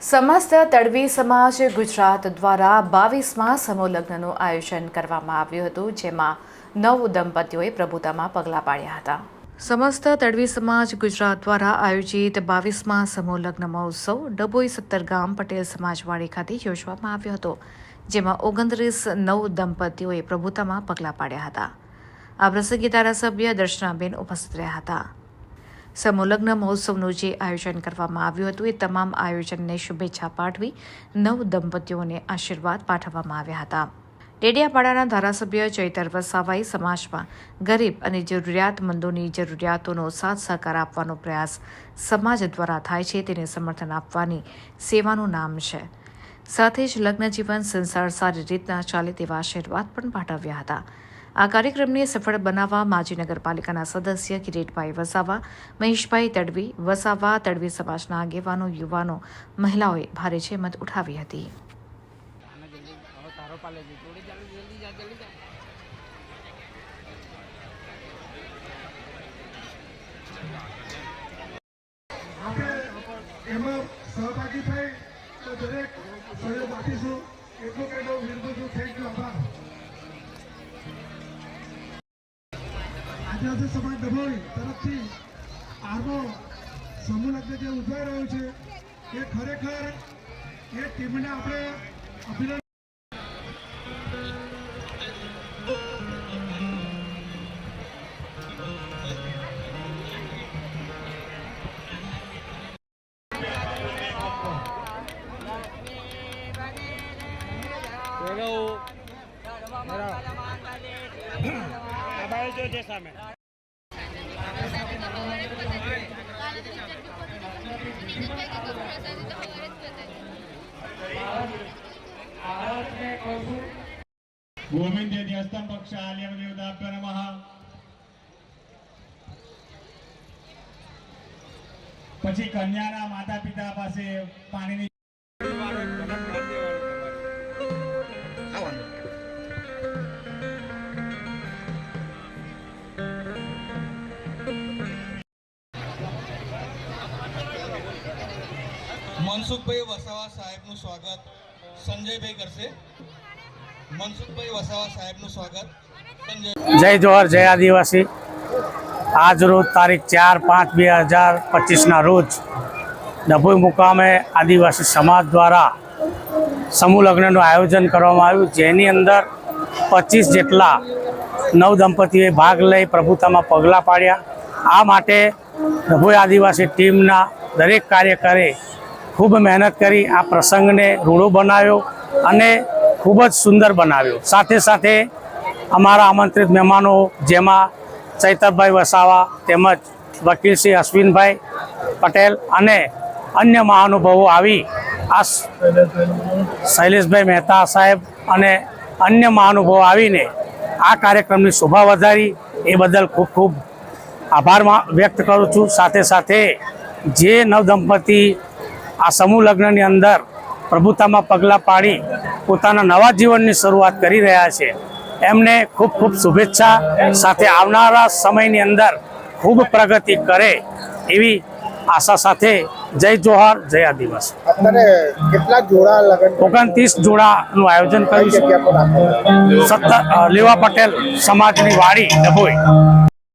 સમસ્ત તડવી સમાજ ગુજરાત દ્વારા બાવીસમાં સમૂહલગ્નનું આયોજન કરવામાં આવ્યું હતું, જેમાં નવ દંપતીઓએ પ્રભુતામાં પગલાં પાડ્યા હતા. સમસ્ત તડવી સમાજ ગુજરાત દ્વારા આયોજિત બાવીસમાં સમૂહ લગ્ન મહોત્સવ ડભોઈ સત્તર ગામ પટેલ સમાજવાડી ખાતે યોજવામાં આવ્યો હતો, જેમાં ઓગણત્રીસ નવ દંપતીઓએ પ્રભુતામાં પગલાં પાડ્યા હતા. આ પ્રસંગે ધારાસભ્ય દર્શનાબેન ઉપસ્થિત રહ્યા હતા. સમૂહ લગ્ન મહોત્સવનું જે આયોજન કરવામાં આવ્યું હતું, એ તમામ આયોજનને શુભેચ્છા પાઠવી નવ દંપતીઓને આશીર્વાદ પાઠવવામાં આવ્યા હતા. ડેડિયાપાડાના ધારાસભ્ય ચૈતર વસાવાઈ સમાજમાં ગરીબ અને જરૂરિયાતમંદોની જરૂરિયાતોનો સાથ સહકાર આપવાનો પ્રયાસ સમાજ દ્વારા થાય છે, તેને સમર્થન આપવાની સેવાનું નામ છે. સાથે જ લગ્ન જીવન સંસાર સારી રીતના ચાલે તેવા આશીર્વાદ પણ પાઠવ્યા હતા. આ કાર્યક્રમને સફળ બનાવવા માજી નગરપાલિકાના સદસ્ય કિરીટભાઈ વસાવા, મહેશભાઈ તડવી વસાવા તડવી સમાજના આગેવાનો, યુવાનો, મહિલાઓએ ભારે જહેમત ઉઠાવી હતી. સહભાગી થઈ તો દરેક સહયોગ આપીશું. એટલું કહેવું વિરમું છું થેન્ક આભાર આદિવાસી સમાજ ડભોઈ તરફથી આરનો સમૂહ લગ્ન જે ઉજવાઈ રહ્યું છે એ ખરેખર એ ટીમને આપણે અભિનંદન గోవిందే ధ్యస్తం పక్షాల్యం దేవతాభ్య నమ પછી કન્યાના માતા પિતા પાસે પાણીની મનસુખભાઈ વસાવા સાહેબનું સ્વાગત. સંજયભાઈ કરશે. મનસુખભાઈ વસાવા સાહેબનું સ્વાગત. જય જોહર જય આદિવાસી. આજ રોજ તારીખ ચાર પાંચ બે હજાર પચીસના રોજ ડભોઈ મુકામે આદિવાસી સમાજ દ્વારા સમૂહ લગ્નનું આયોજન કરવામાં આવ્યું, જેની અંદર પચીસ જેટલા નવ દંપતીએ ભાગ લઈ પ્રભુતામાં પગલાં પાડ્યા. આ માટે ડભોઈ આદિવાસી ટીમના દરેક કાર્યકરે ખૂબ મહેનત કરી આ પ્રસંગને રૂડો બનાવ્યો અને ખૂબ જ સુંદર બનાવ્યો. સાથે સાથે અમારા આમંત્રિત મહેમાનો જેમાં ચૈતરભાઈ વસાવા તેમજ વકીલ શ્રી અશ્વિનભાઈ પટેલ અને અન્ય મહાનુભાવો આવી. આ શૈલેષભાઈ મહેતા સાહેબ અને અન્ય મહાનુભાવો આવીને આ કાર્યક્રમની શોભા વધારી. એ બદલ ખૂબ ખૂબ આભાર વ્યક્ત કરું છું. સાથે સાથે જે નવદંપતી આ સમૂહ લગ્નની અંદર પ્રભુતામાં પગલાં પાડી પોતાના નવા જીવનની શરૂઆત કરી રહ્યા છે. એમને ખૂબ ખૂબ શુભેચ્છા સાથે આવનારા સમયની અંદર ખૂબ પ્રગતિ કરે એવી આશા સાથે જય જોહર જય આદિવાસી. અત્યારે કેટલા જોડા લગન ઓગણત્રીસ જોડાનું આયોજન કર્યું છે. સત્તર લેવા પટેલ સમાજની વાડી ડભોઈ.